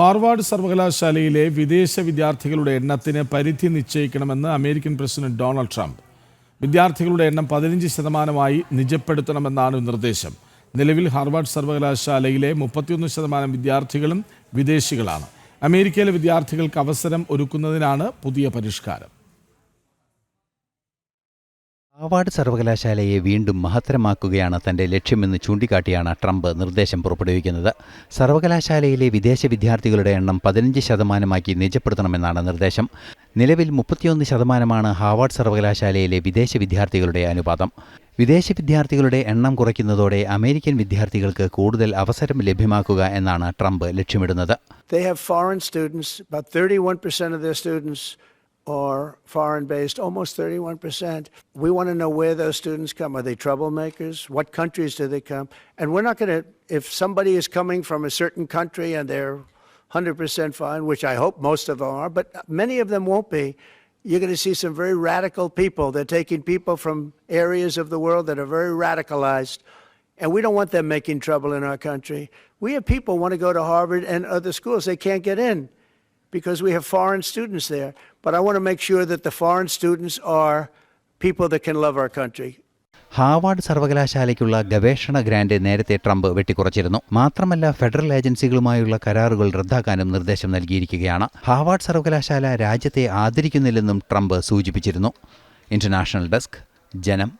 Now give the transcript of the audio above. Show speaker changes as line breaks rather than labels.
Harvard സർവകലാശാലയിലെ വിദേശ വിദ്യാർത്ഥികളുടെ എണ്ണത്തിന് പരിധി നിശ്ചയിക്കണമെന്ന് അമേരിക്കൻ പ്രസിഡന്റ് ഡൊണാൾഡ് ട്രംപ്. വിദ്യാർത്ഥികളുടെ എണ്ണം പതിനഞ്ച് ശതമാനമായി നിജപ്പെടുത്തണമെന്നാണ് നിർദ്ദേശം. നിലവിൽ ഹാർവാർഡ് സർവകലാശാലയിലെ മുപ്പത്തിയൊന്ന് ശതമാനം വിദ്യാർത്ഥികളും വിദേശികളാണ്. അമേരിക്കയിലെ വിദ്യാർത്ഥികൾക്ക് അവസരം ഒരുക്കുന്നതിനാണ് പുതിയ പരിഷ്കാരം.
ഹാർവാർഡ് സർവകലാശാലയെ വീണ്ടും മഹത്തരമാക്കുകയാണ് തന്റെ ലക്ഷ്യമെന്ന് ചൂണ്ടിക്കാട്ടിയാണ് ട്രംപ് നിർദ്ദേശം പുറപ്പെടുവിക്കുന്നത്. സർവകലാശാലയിലെ വിദേശ വിദ്യാർത്ഥികളുടെ എണ്ണം പതിനഞ്ച് ശതമാനമാക്കി നിജപ്പെടുത്തണമെന്നാണ് നിർദ്ദേശം. നിലവിൽ മുപ്പത്തിയൊന്ന് ശതമാനമാണ് ഹാവാർഡ് സർവകലാശാലയിലെ വിദേശ വിദ്യാർത്ഥികളുടെ അനുപാതം. വിദേശ വിദ്യാർത്ഥികളുടെ എണ്ണം കുറയ്ക്കുന്നതോടെ അമേരിക്കൻ വിദ്യാർത്ഥികൾക്ക് കൂടുതൽ അവസരം ലഭ്യമാക്കുക എന്നാണ് ട്രംപ് ലക്ഷ്യമിടുന്നത്.
They have foreign students, about 31% of their students are foreign based, almost 31%. We want to know where those students come. Are they troublemakers? What countries do they come? And we're not going to, if somebody is coming from a certain country and they're 100% fine, which I hope most of them are, but many of them won't be. You're going to see some very radical people. They're taking people from areas of the world that are very radicalized. And we don't want them making trouble in our country. We have people want to go to Harvard and other schools. They can't get in because we have foreign students there. But I want to make sure that the foreign students are people that can love our country.
Harvard സർവകലാശാലയ്ക്കുള്ള ഗവേഷണ grant നേരത്തെ Trump വെട്ടിക്കുറച്ചിരുന്നു മാത്രമല്ല federal ഏജൻസികളുമായുള്ള കരാറുകൾ റദ്ദാക്കാനും നിർദ്ദേശം നൽകിയിരിക്കുകയാണ് Harvard സർവകലാശാല രാജ്യത്തെ ആദരിക്കുന്നില്ലെന്നും Trump സൂചിപ്പിച്ചിരുന്നു ഇന്റർനാഷണൽ ഡെസ്ക് ജനം